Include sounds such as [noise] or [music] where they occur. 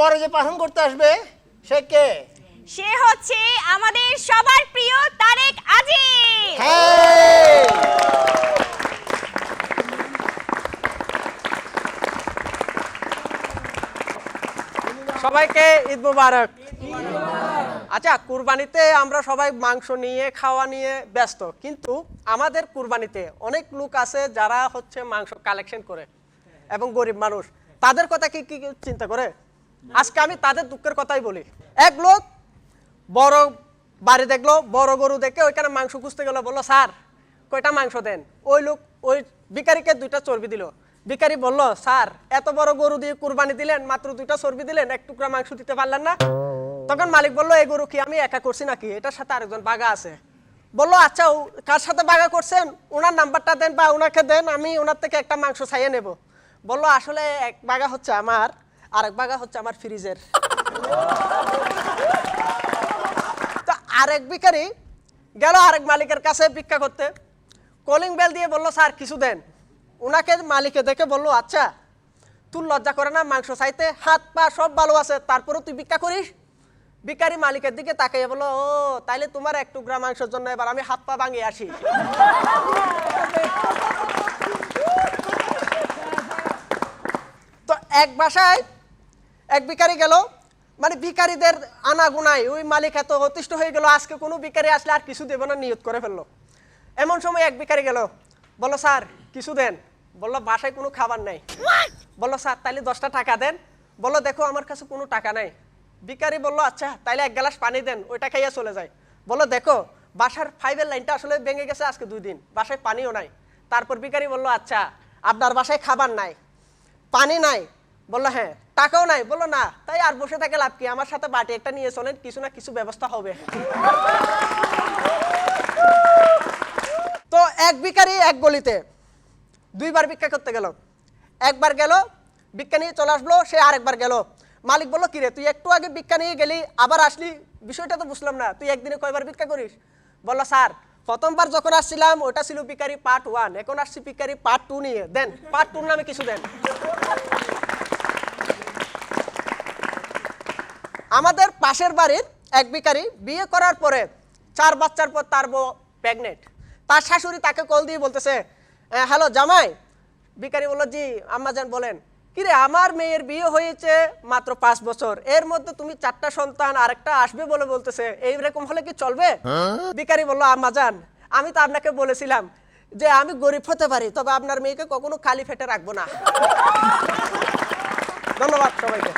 পরে যে পালন করতে আসবে সে কে? সে হচ্ছে আমাদের সবার প্রিয় তারেক আজিজ। হ্যাঁ। সবাইকে ঈদ মুবারক। আচ্ছা কুরবানিতে আমরা সবাই মাংস নিয়ে খাওয়া নিয়ে ব্যস্ত কিন্তু আমাদের কুরবানিতে অনেক লোক আছে যারা হচ্ছে মাংস কালেকশন করে এবং গরিব মানুষ। তাদের কথা কি কি চিন্তা করে? আজকে আমি তাদের দুঃখের কথাই বলি। এক লোক বড় বাড়ি দেখল, বড় গরু দেখে ওইখানে মাংস খুঁজতে গেলো, বলল, স্যার, কয়টা মাংস দেন? ওই লোক, ওই ভিকারিকে দুইটা চর্বি দিল। ভিকারি বলল, স্যার, এত বড় গরু দিয়ে কুরবানি দিলেন, মাত্র দুইটা চর্বি দিলেন, এক টুকরা মাংস দিতে পারলেন না? তখন মালিক বলল, এই গরু কি আমি একা করছি নাকি? এটার সাথে আরেকজন বাঘা আছে। বলল আচ্ছা কার সাথে বাঘা করছেন? ওনার নাম্বারটা দেন বা ওনাকে দেন, আমি ওনার থেকে একটা মাংস ছাইয়ে নেব। বলল, আসলে এক বাঘা হচ্ছে আমার আরেক বাগা হচ্ছে আমার ফ্রিজের। তো আরেক ভিখারি গেল আরেক মালিকের কাছে ভিক্ষা করতে। কলিং বেল দিয়ে বলল, স্যার, কিছু দেন। ওনাকে মালিকে দেখে বলল আচ্ছা তুই লজ্জা করে না, মাংস চাইতে হাত পা সব ভালো আছে, তারপরেও তুই ভিক্ষা করিস? ভিখারি মালিকের দিকে তাকিয়ে বলল, ও, তাইলে তোমার এক টুকরা মাংসের জন্য এবার আমি হাত পা ভাঙিয়ে আসি। তো এক বাসায় এক ভিখারি গেল। মানে ভিখারিদের আনাগুনাই ওই মালিক এত অতিষ্ঠ হয়ে গেল আজকে কোনো ভিখারি আসলে আর কিছু দেবো না নিয়ত করে ফেলল। এমন সময় এক ভিখারি গেল বলল স্যার কিছু দেন। বলল বাসায় কোনো খাবার নাই। বলল স্যার তাইলে দশটা টাকা দেন। বলল দেখো আমার কাছে কোনো টাকা নাই। ভিখারি বলল আচ্ছা তাইলে এক গ্লাস পানি দেন ওইটা খাইয়া চলে যায়। বলল দেখো বাসার ফাইভের লাইনটা আসলে ভেঙে গেছে আজকে দুই দিন বাসায় পানিও নাই। তারপর ভিখারি বলল আচ্ছা আপনার বাসায় খাবার নাই। পানি নাই? বলল হ্যাঁ। টাকাও নাই বলল না। তাই আর বসে থাকে লাভ কি? আমার সাথে বাটি একটা নিয়ে চলেন, কিছু না কিছু ব্যবস্থা হবে। তো এক ভিখারি, এক গলিতে দুইবার ভিক্ষা করতে গেল। একবার গেল, ভিক্ষা নিয়ে চলে আসলো, সে আরেকবার গেল। মালিক বলল, কিরে, তুই একটু আগে ভিক্ষা নিয়ে গেলি, আবার আসলি? বিষয়টা তো বুঝলাম না। তুই একদিনে কয়বার ভিক্ষা করিস? বলল, স্যার, প্রথমবার যখন আসছিলাম, ওটা ছিল ভিকারি পার্ট ওয়ান এখন আসছি ভিকারি পার্ট টু নিয়ে। দেন পার্ট টুর নামে কিছু দেন। আমাদের পাশের বাড়ির এক ভিখারি বিয়ে করার পরে চার বাচ্চার পর তার বউ প্রেগনেন্ট তার শাশুড়ি তাকে কল দিয়ে বলতেছে হ্যালো জামাই। ভিখারি বলল জি আম্মাজান বলেন। কিরে আমার মেয়ের বিয়ে হয়েছে মাত্র পাঁচ বছর। এর মধ্যে তুমি চারটা সন্তান আরেকটা আসবে বলে বলতেছে। এইরকম হলে কি চলবে? ভিখারি বলল আম্মাজান আমি তো আপনাকে বলেছিলাম যে আমি গরিব হতে পারি তবে আপনার মেয়েকে কখনো খালি ফেটে রাখব না। [laughs] ধন্যবাদ সবাইকে।